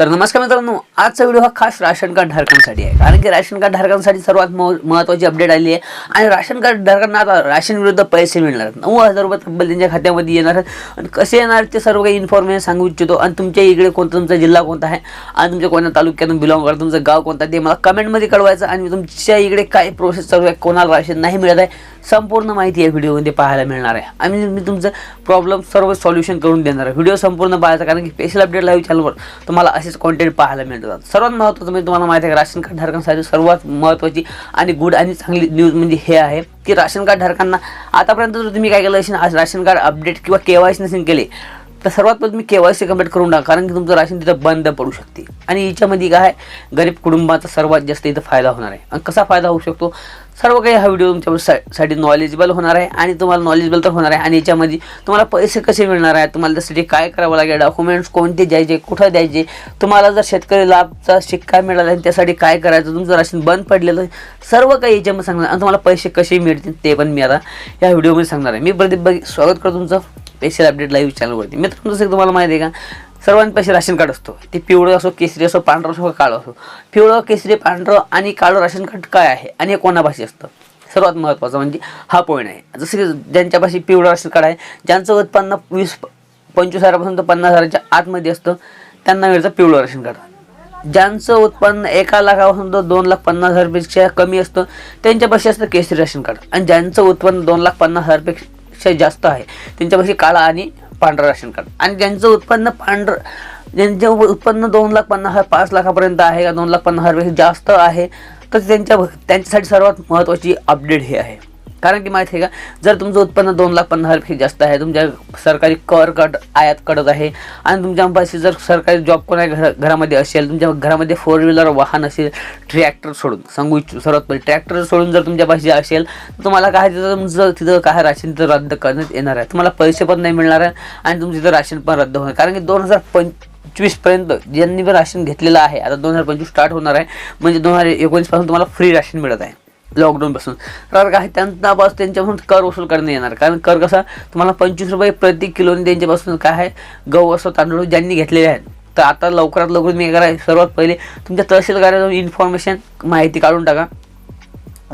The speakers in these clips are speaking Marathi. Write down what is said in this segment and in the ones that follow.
तर नमस्कार मित्रांनो आजचा व्हिडिओ हा खास राशन कार्ड धारकांसाठी आहे. कारण की राशन कार्ड धारकांसाठी सर्वात मह- महत्त्वाची अपडेट आली आहे. आणि राशन कार्ड धारकांना आता राशन विरुद्ध पैसे मिळणार नऊ हजार रुपये तब्बल त्यांच्या खात्यामध्ये येणार आहेत. आणि कसे येणार ते सर्व काही इन्फॉर्मेशन सांगू इच्छितो. आणि तुमच्या इकडे कोणता तुमचा जिल्हा कोणता आहे? आणि तुमच्या कोणत्या तालुक्यातून बिलॉंग करता? तुमचं गाव कोणतं आहे ते मला कमेंटमध्ये कळवायचं. आणि तुमच्या इकडे काय प्रोसेस चालू आहे? कोणाला राशन नाही मिळत आहे? संपूर्ण माहिती या व्हिडिओमध्ये पाहायला मिळणार आहे. आणि मी तुमचं प्रॉब्लेम सर्व सॉल्युशन करून देणार आहे. व्हिडिओ संपूर्ण पाहायचा कारण की स्पेशल अपडेट लाईव्ह चॅनलवर तुम्हाला असेच कॉन्टेंट पाहायला मिळतात. सर्वात महत्त्वाचं म्हणजे तुम्हाला माहिती आहे राशन कार्ड धारकांसाठी सर्वात महत्त्वाची आणि गुड आणि चांगली न्यूज म्हणजे हे आहे की राशन कार्ड धारकांना आतापर्यंत जर तुम्ही काय केलं असेल आज राशन कार्ड अपडेट किंवा के वाय सी नसेल केले तर सर्वात पहिले तुम्ही के वाय सी कंप्लीट करून टाका कारण की तुमचं राशन तिथं बंद पडू शकते. आणि याच्यामध्ये काय आहे गरीब कुटुंबाचा सर्वात जास्त इथं फायदा होणार आहे. आणि कसा फायदा होऊ शकतो? सर्व काही हा व्हिडिओ तुमच्या सा- साठी नॉलेजेबल होणार आहे आणि तुम्हाला नॉलेजेबल तर होणार आहे आणि याच्यामध्ये तुम्हाला पैसे कसे मिळणार आहे तुम्हाला त्यासाठी काय करावं लागेल डॉक्युमेंट्स कोणते द्यायचे कुठं द्यायचे तुम्हाला जर शेतकरी लाभचा शिक्का मिळाला आणि त्यासाठी काय करायचं तुमचं राशन बंद पडलेलं सर्व काही याच्यामध्ये सांगणार आणि तुम्हाला पैसे कसे मिळतील ते पण मी आता या व्हिडिओमध्ये सांगणार आहे. मी प्रदीप स्वागत करतो तुमचं स्पेशल अपडेट लाईव्ह चॅनलवरती मित्रांनो जसं तुमचं तुम्हाला माहिती आहे का सर्वांपाशी राशन कार्ड असतो. ते पिवळं असो केसरी असो पांढरं असो काळं असो. पिवळं केसरी पांढरं आणि काळं राशन कार्ड काय आहे? आणि हे कोणापाशी असतं? सर्वात महत्त्वाचं म्हणजे हा पॉईंट आहे. जसं की ज्यांच्यापाशी पिवळं राशन कार्ड आहे ज्यांचं उत्पन्न वीस पंचवीस हजारापासून तर पन्नास हजाराच्या आतमध्ये असतं त्यांना मिळतं पिवळं राशन कार्ड. ज्यांचं उत्पन्न एका लाखापासून तर दोन लाख पन्नास हजारपेक्षा कमी असतं त्यांच्यापाशी असतं केसरी राशन कार्ड. आणि ज्यांचं उत्पन्न दोन लाख पन्नास हजारपेक्षा जास्त आहे त्यांच्यापाशी काळा आणि पांढरं राशन कार्ड. आणि ज्यांचं उत्पन्न पांढरं ज्यांचे उत्पन्न दोन लाख पन्नास हजार पाच लाखापर्यंत आहे का दोन लाख पन्नास हजारपेक्षा जास्त आहे तर त्यांच्या त्यांच्यासाठी सर्वात महत्त्वाची अपडेट हे आहे. कारण की माहिती आहे का जर तुमचं उत्पन्न दोन लाख पन्नास रुपये जास्त आहे तुमच्या सरकारी कर कट आयात कडत आहे आणि तुमच्यापाशी जर सरकारी जॉब कोणा घर घरामध्ये असेल तुमच्या घरामध्ये फोर व्हीलर वाहन असेल ट्रॅक्टर सोडून सांगू इच्छू सर्वात पहिले ट्रॅक्टर सोडून जर तुमच्यापाशी असेल तर तुम्हाला काय तिथं तुमचं तिथं काय राशन तिथं रद्द करण्यात येणार आहे. तुम्हाला पैसे पण नाही मिळणार आहे आणि तुमचं तिथं राशन पण रद्द होणार कारण की दोन हजार पंचवीसपर्यंत ज्यांनी पण राशन घेतलेलं आहे आता दोन हजार पंचवीस स्टार्ट होणार आहे म्हणजे दोन हजार एकोणीसपासून तुम्हाला फ्री राशन मिळत आहे. लॉकडाऊनपासून तर काय त्यांनापासून त्यांच्यापासून कर वसूल करणे येणार. कारण कर कसा तुम्हाला पंचवीस रुपये प्रति किलोने त्यांच्यापासून काय आहे गहू असो तांदूळ ज्यांनी घेतलेले आहेत. तर आता लवकरात लवकर मी करा सर्वात पहिले तुमच्या तहसील कार्यालयातून इन्फॉर्मेशन माहिती काढून टाका.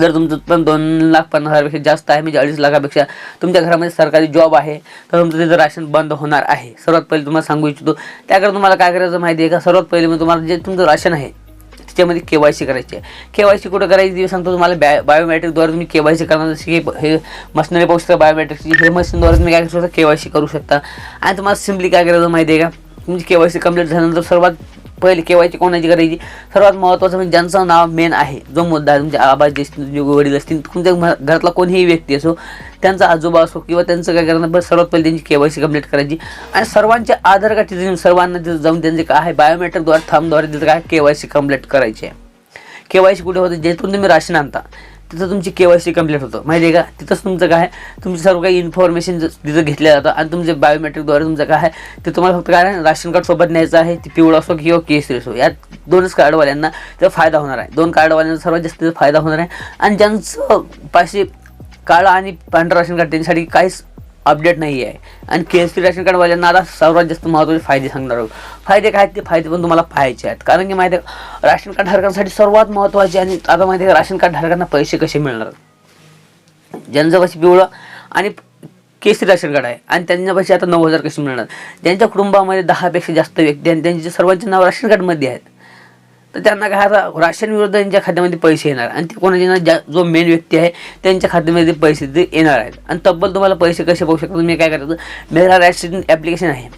जर तुमचं उत्पन्न दोन लाख पन्नास हजारपेक्षा जास्त आहे म्हणजे अडीच लाखापेक्षा तुमच्या घरामध्ये सरकारी जॉब आहे तर तुमचं तिथं राशन बंद होणार आहे. सर्वात पहिले तुम्हाला सांगू इच्छितो. त्याकडे तुम्हाला काय करायचं माहिती आहे का? सर्वात पहिले मी तुम्हाला जे तुमचं राशन आहे त्याच्यामध्ये के वाय सी करायची आहे. के वाय सी कुठं करायची ते सांगतो तुम्हाला. बॅ बायोमॅट्रिकद्वारे तुम्ही के वाय सी करणार. जसे की हे मशिनरी पाहू शकता बायोमॅट्रिकची हे मशीनद्वारे तुम्ही काय करू शकता? के वाय सी करू शकता. आणि तुम्हाला सिम्पली काय करायचं माहिती आहे का? तुमची के वाय सी कंप्लीट झाल्यानंतर सर्वात पहिले केवायची कोणाची करायची? सर्वात महत्त्वाचं म्हणजे ज्यांचं नाव मेन आहे जो मुद्दा आहे तुमचे आबा जे तुमचे वडील असतील तुमच्या घरातला कोणीही व्यक्ती असो त्यांचा आजोबा असो किंवा त्यांचं काय करणार सर्वात पहिले त्यांची केवायसी कंप्लीट करायची. आणि सर्वांचे आधार कार्ड तिथे सर्वांना तिथे जाऊन त्यांचे काय आहे बायोमेट्रिकद्वारे थांबद्वारे तिथं काय केवायसी कंप्लीट करायची आहे. केवायसी कुठे होते जेथून तुम्ही राशन आणता. तिथं तुमची के वाय सी कंप्लीट होतं. माहिती आहे का? तिथंच तुमचं काय आहे, तुमची सर्व काही इन्फॉर्मेशन तिथं घेतलं जातं आणि तुमचे बायोमेट्रिकद्वारे तुमचं काय आहे? ते तुम्हाला फक्त काय राशन कार्ड सोबत न्यायचं आहे. ते पिवळं असो किंवा केसरी असो. या दोनच कार्डवाल्यांना त्याचा फायदा होणार आहे. दोन कार्डवाल्यांना सर्वात जास्त फायदा होणार आहे. आणि ज्यांचं पाचशे काळं आणि पांढरं राशन कार्ड त्यांच्यासाठी काहीच अपडेट नाही आहे. आणि के एस सी राशन कार्डवाल्यांना आता सर्वात जास्त महत्त्वाचे फायदे सांगणार आहोत. फायदे काय आहेत? ते फायदे पण तुम्हाला पाहायचे आहेत. कारण की माहिती आहे राशन कार्ड धारकांसाठी सर्वात महत्त्वाचे आणि आता माहिती आहे राशन कार्ड धारकांना पैसे कसे मिळणार? ज्यांचं पिवळं आणि केसरी राशन कार्ड आहे आणि त्यांच्यापाशी आता नऊ हजार कसे मिळणार? ज्यांच्या कुटुंबामध्ये दहापेक्षा जास्त व्यक्ती आणि त्यांचे सर्वांचे नाव राशन कार्डमध्ये आहेत तर त्यांना काय आता राशन विरुद्ध त्यांच्या खात्यामध्ये पैसे येणार. आणि ते कोणाचे ना ज्या जो मेन व्यक्ती आहे त्यांच्या खात्यामध्ये पैसे ते येणार आहेत. आणि तब्बल तुम्हाला पैसे कसे पाहू शकता तुम्ही काय करायचं? मेरा राशन ॲप्लिकेशन आहे.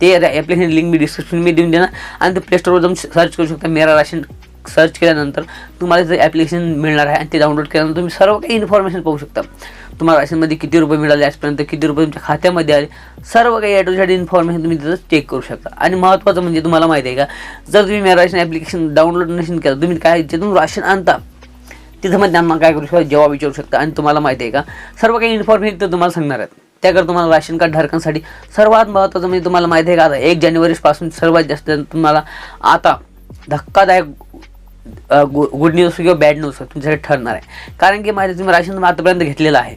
ते ॲप्लिकेशन लिंक मी डिस्क्रिप्शन मी देऊन देणार. आणि ते प्ले स्टोरवर जाऊन सर्च करू शकता मेरा राशन सर्च केल्यानंतर तुम्हाला जे ॲप्लिकेशन मिळणार आहे आणि ते डाउनलोड केल्यानंतर तुम्ही सर्व काही इन्फॉर्मेशन पाहू शकता. तुम्हाला राशनमध्ये किती रुपये मिळाले आजपर्यंत किती रुपये तुमच्या खात्यामध्ये आले सर्व काही ॲटोसाठी इन्फॉर्मेशन तुम्ही तिथं चेक करू शकता. आणि महत्त्वाचं म्हणजे तुम्हाला माहिती आहे का जर तुम्ही मेरा राशन ॲप्लिकेशन डाउनलोड नसेल केलं तुम्ही काय जिथून राशन आणता तिथं मग त्यांना काय करू शकता जेव्हा विचारू शकता. आणि तुम्हाला माहिती आहे का सर्व काही इन्फॉर्मेशन ते तुम्हाला सांगणार आहेत. त्याकडे तुम्हाला राशन कार्ड धारकांसाठी सर्वात महत्त्वाचं म्हणजे तुम्हाला माहिती आहे का आता एक जानेवारीपासून सर्वात जास्त तुम्हाला आता धक्कादायक गुड न्यूज किंवा बॅड न्यूज तुमच्यासाठी ठरणार आहे. कारण की माझं तुम्ही राशन आतापर्यंत घेतलेलं आहे.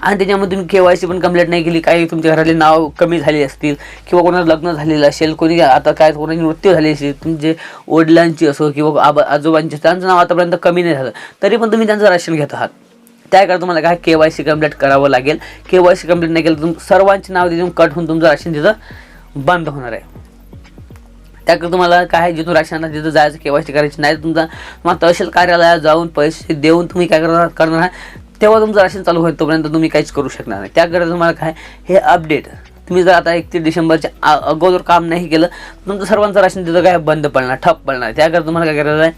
आणि त्याच्यामध्ये तुम्ही के वाय सी पण कंप्लीट नाही केली. काही तुमच्या घरातले नाव कमी झाले असतील किंवा कोणाचं लग्न झालेलं असेल कोणी आता काय कोणाची मृत्यू झाली असेल तुमचे वडिलांची असो किंवा आबा आजोबांची त्यांचं नाव आतापर्यंत कमी नाही झालं. तरी पण तुम्ही त्यांचं राशन घेत आहात. त्याकरता तुम्हाला काय के वाय सी कंप्लीट करावं लागेल? के वाय सी कंप्लीट नाही केलं तुम सर्वांचे नाव तिथून कट होऊन तुमचं राशन तिथं बंद होणार आहे. त्याकडे तुम्हाला काय जिथून राशनाला तिथं जायचं केवायसी करायची नाही तुमचा तुम्हाला तहसील कार्यालयात जाऊन पैसे देऊन तुम्ही काय करणार करणार आहे तेव्हा तुमचं राशन चालू होईल तोपर्यंत तुम्ही काहीच करू शकणार नाही. त्याकरता तुम्हाला काय हे अपडेट तुम्ही जर आता एकतीस डिसेंबरच्या अगोदर काम नाही केलं तुमचं सर्वांचं राशन तिथं काय बंद पडणार ठप पडणार. त्याकरता तुम्हाला काय करायचं आहे?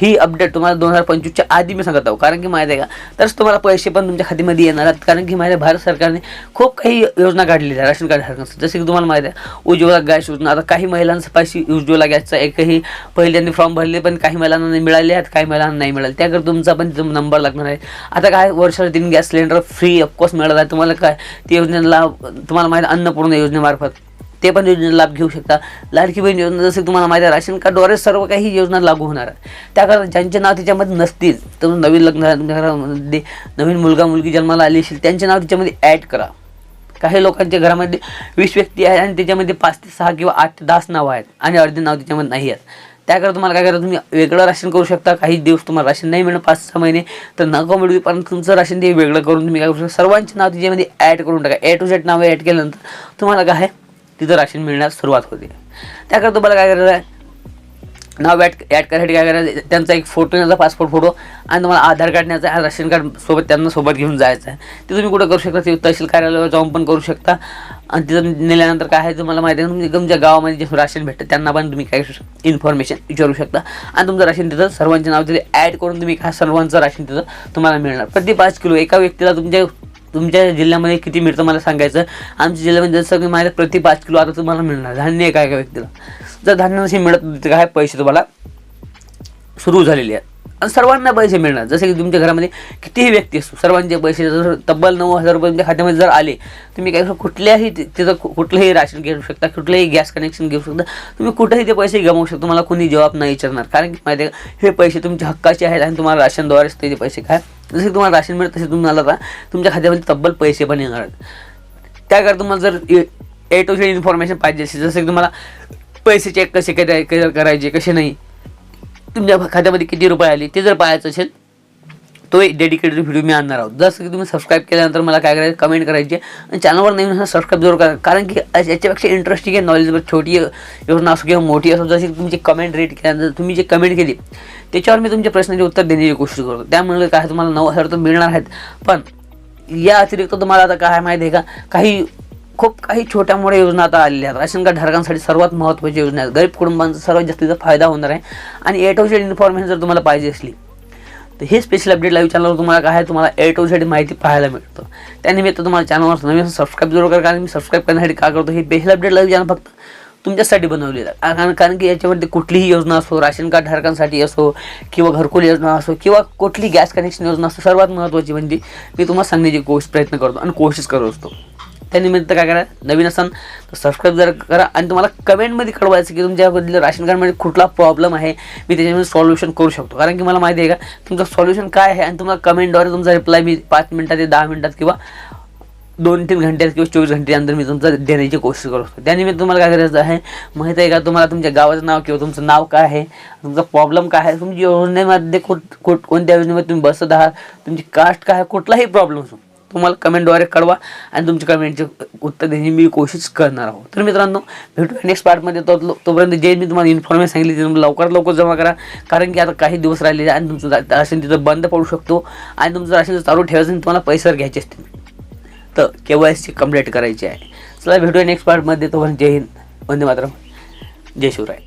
ही अपडेट तुम्हाला दोन हजार पंचवीसच्या आधी मी सांगत आहो. कारण की माहिती आहे का? तरच तुम्हाला पैसे पण तुमच्या खात्यामध्ये येणार आहेत. कारण की माहिती आहे भारत सरकारने खूप काही योजना काढलेली आहे राशन कार्ड जसे की तुम्हाला माहिती आहे उज्ज्वला गॅस योजना. आता काही महिलांचा पैसे उज्ज्वला गॅसचा एकही पहिल्यांदा फॉर्म भरले पण काही महिलांना नाही मिळाले आहेत काही महिलांना नाही मिळाले. त्याकरता तुमचा पण नंबर लागणार आहे. आता काय वर्षाला तीन गॅस सिलेंडर फ्री ऑफकोर्स मिळत आहे तुम्हाला काय ती योजनेला तुम्हाला माहिती आहे अन्नपूर्ण योजनेमार्फत. ते पण योजनेचा लाभ घेऊ शकता. लाडकी बहीण योजना जसं की तुम्हाला माहिती आहे राशन कार्डद्वारे सर्व काही योजना लागू होणार आहे. त्याकरता ज्यांचे नाव तिच्यामध्ये नसतील तर नवीन लग्न तुमच्या घरामध्ये नवीन मुलगा मुलगी जन्माला आली असेल त्यांचे नाव तिच्यामध्ये ॲड करा. काही लोकांच्या घरामध्ये वीस व्यक्ती आहेत आणि त्याच्यामध्ये पाच ते सहा किंवा आठ ते दहाच नावं आहेत आणि अर्धे नाव त्याच्यामध्ये नाही आहेत. त्याकरता तुम्हाला काय करा तुम्ही वेगळं राशन करू शकता. काही दिवस तुम्हाला राशन नाही मिळणं पाच सहा महिने. तर नको मिळू पण तुमचं राशन ते वेगळं करून तुम्ही काय करू शकता. सर्वांचे नाव त्याच्यामध्ये ॲड करून टाका. ए टू झेड नाव ॲड केल्यानंतर तुम्हाला काय आहे? तिथं राशन मिळण्यास सुरुवात होते. त्याकरता तुम्हाला काय करायचं आहे? नाव ॲड ॲड करायसाठी काय करायचं त्यांचा एक फोटो त्यांचा पासपोर्ट फोटो आणि तुम्हाला आधार कार्ड न्यायचा आहे. राशन कार्ड सोबत त्यांना सोबत घेऊन जायचं आहे. ते तुम्ही कुठं करू शकता? ते तहसील कार्यालयावर जाऊन पण करू शकता. आणि तिथं नेल्यानंतर काय आहे तुम्हाला माहिती आहे तुमच्या तुमच्या गावामध्ये जे राशन भेटतं त्यांना पण तुम्ही काय इन्फॉर्मेशन विचारू शकता. आणि तुमचं राशन तिथं सर्वांचे नाव तिथे ॲड करून तुम्ही काय सर्वांचं राशन तिथं तुम्हाला मिळणार. प्रति पाच किलो एका व्यक्तीला तुमच्या तुमच्या जिल्ह्यामध्ये किती मिळतं मला सांगायचं? आमच्या जिल्ह्यामध्ये जसं की माझ्या प्रति पाच किलो आता तुम्हाला मिळणार. धान्य एका एका व्यक्तीला? जर धान्य नसेल मिळत काय पैसे तुम्हाला सुरू झालेले आहेत. आणि सर्वांना पैसे मिळणार. जसे की तुमच्या घरामध्ये कितीही व्यक्ती असतो सर्वांचे पैसे जर तब्बल नऊ हजार रुपये तुमच्या खात्यामध्ये जर आले तुम्ही काय कुठल्याही तिथं कुठलंही राशन घेऊ शकता कुठलंही गॅस कनेक्शन घेऊ शकता तुम्ही कुठेही ते पैसे गमावू शकता तुम्हाला कोणी जबाब नाही विचारणार. कारण की माहिती आहे का हे पैसे तुमच्या हक्काचे आहेत आणि तुम्हाला राशनद्वारेच ते पैसे काय जसे तुम्हाला राशन मिळत तसे तुम्हाला आता तुमच्या खात्यामध्ये तब्बल पैसे पण येणार आहेत. त्याकरता तुम्हाला जर ए टू झेड इन्फॉर्मेशन पाहिजे असेल जसं की तुम्हाला पैसे चेक कसे काय करायचे कसे नाही तुमच्या खात्यामध्ये किती रुपये आले ते जर पाहायचं असेल तो एक डेडिकेटेड व्हिडिओ मी आणणार आहोत. जसं की तुम्ही सबस्क्राईब केल्यानंतर मला काय करायचं कमेंट करायचे आणि चॅनलवर नवीन सबस्क्राईब जरूर करा. कारण की याच्यापेक्षा इंटरेस्टिंग आहे नॉलेजवर छोटी योजना असो किंवा मोठी असो जशी तुमची कमेंट रेट केल्यानंतर तुम्ही जे कमेंट केली त्याच्यावर मी तुमच्या प्रश्नाचे उत्तर देण्याची कोशिश करतो. त्यामुळे काय तुम्हाला नऊ हजार तर मिळणार आहेत. पण या अतिरिक्त तुम्हाला आता काय माहिती आहे का? काही खूप काही छोट्या मोठ्या योजना आता आलेल्या आहेत. राशन कार्ड धारकांसाठी सर्वात महत्त्वाची योजना आहेत. गरीब कुटुंबांचा सर्वात जास्तीचा फायदा होणार आहे. आणि ए टू झेड इन्फॉर्मेशन जर तुम्हाला पाहिजे असली तर हे स्पेशल अपडेट लाईव्ह चॅनलवर तुम्हाला काय आहे तुम्हाला ए टू झेड माहिती पाहायला मिळतं. त्यानिमित्त तुम्हाला चॅनलवर नवीन सबस्क्राईब जरूर करा कारण मी सबस्क्राईब करण्यासाठी काय करतो हे स्पेशल अपडेट लाईव्ह चॅनल फक्त तुमच्यासाठी बनवलेलं कारण कारण की याच्यामध्ये कुठलीही योजना असो राशन कार्ड धारकांसाठी असो किंवा घरकुल योजना असो किंवा कुठली गॅस कनेक्शन योजना असो सर्वात महत्त्वाची म्हणजे मी तुम्हाला सांगण्याची कोशिश प्रयत्न करतो आणि कोशिश करत असतो. त्यानिमित्त काय करा नवीन असाल तर सबस्क्राईब जर करा. आणि तुम्हाला कमेंटमध्ये कळवायचं की तुमच्याबद्दल राशन कार्डमध्ये कुठला प्रॉब्लेम आहे मी त्याच्यामध्ये सॉल्युशन करू शकतो. कारण की मला माहिती आहे का तुमचं सॉल्युशन काय आहे आणि तुम्हाला कमेंटद्वारे तुमचा रिप्लाय मी पाच मिनटात ते दहा मिनटात किंवा दोन तीन घंट्यात किंवा चोवीस घंट्यानंतर मी तुमचं देण्याची कोशिश करू शकतो. त्यानिमित्त तुम्हाला काय करायचं आहे माहीत आहे का तुम्हाला तुमच्या गावाचं नाव किंवा तुमचं नाव काय आहे तुमचा प्रॉब्लेम काय आहे तुमची योजनेमध्ये कुठ कुठ कोणत्या योजनेमध्ये तुम्ही बसत आहात तुमची कास्ट काय आहे कुठलाही प्रॉब्लेम असो. तुम्हाला कमेंटद्वारे कळवा आणि तुमच्या कमेंटचे उत्तर देण्याची मी कोशिश करणार आहोत. तर मित्रांनो भेटूया नेक्स्ट पार्टमध्ये तो तोपर्यंत जे मी तुम्हाला इन्फॉर्मेशन सांगितली ते तुम्ही लवकरात लवकर जमा करा. कारण की आता काही दिवस राहिलेले आणि तुमचं राशन तिथं बंद पडू शकतो आणि तुमचं राशन जर चालू ठेवायचं आणि तुम्हाला पैसे घ्यायचे असतील. तर के वाय सी कंप्लीट करायची आहे. चला भेटूया नेक्स्ट पार्टमध्ये तोपर्यंत जय हिंद. वंदे मातरम. जय शिवराय.